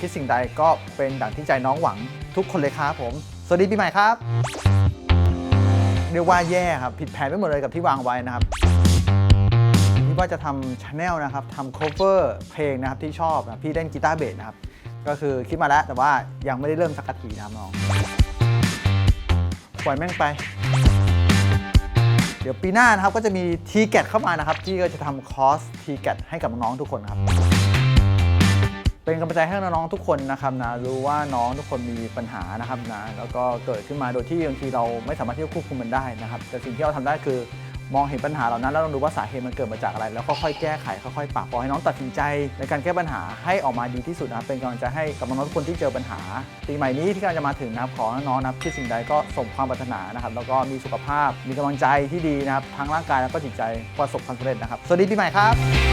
คิดสิ่งใดก็เป็นดังที่ใจน้องหวังทุกคนเลยครับผม สวัสดีปีใหม่ครับ เรียกว่าแย่ครับ ผิดแผนไปหมดเลยกับที่วางไว้นะครับที่ว่าจะทำชาแนลนะครับทำ cover เพลงนะครับที่ชอบนะพี่เล่นกีตาร์เบสนะครับ ก็คือคิดมาแล้วแต่ว่ายังไม่ได้เริ่มสักทีนะครับน้อง ปล่อยแม่งไป เดี๋ยวปีหน้านะครับก็จะมี t g a t เข้ามานะครับที่ก็จะทำคอร์ส t g a t ให้กับน้องๆทุกคนครับ เป็นกำลังใจให้น้องๆทุกคนนะครับนะรู้ว่าน้องทุกคนมีปัญหานะครับนะแล้วก็เกิดขึ้นมาโดยที่บางทีเราไม่สามารถที่จะควบคุมมันได้นะครับ แต่สิ่งที่เราทำได้คือมองเห็นปัญหาเหล่านั้นแล้วลองดูว่าสาเหตุมันเกิดมาจากอะไร แล้วค่อยๆแก้ไขค่อยๆปรับพอให้น้องตัดสินใจ ในการแก้ปัญหาให้ออกมาดีที่สุดนะครับเป็นกำลังใจให้กับน้องๆทุกคนที่เจอปัญหาปีใหม่นี้ที่กำลังจะมาถึงนะครับขอน้องๆนะที่สิ่งใดก็สมความปรารถนานะครับแล้วก็มีสุขภาพมีกำลังใจที่ดีนะครับทั้งร่างกายแล้วก็จิตใจประสบความสำเร็จนะครับสวัสดีปีใหม่ครับ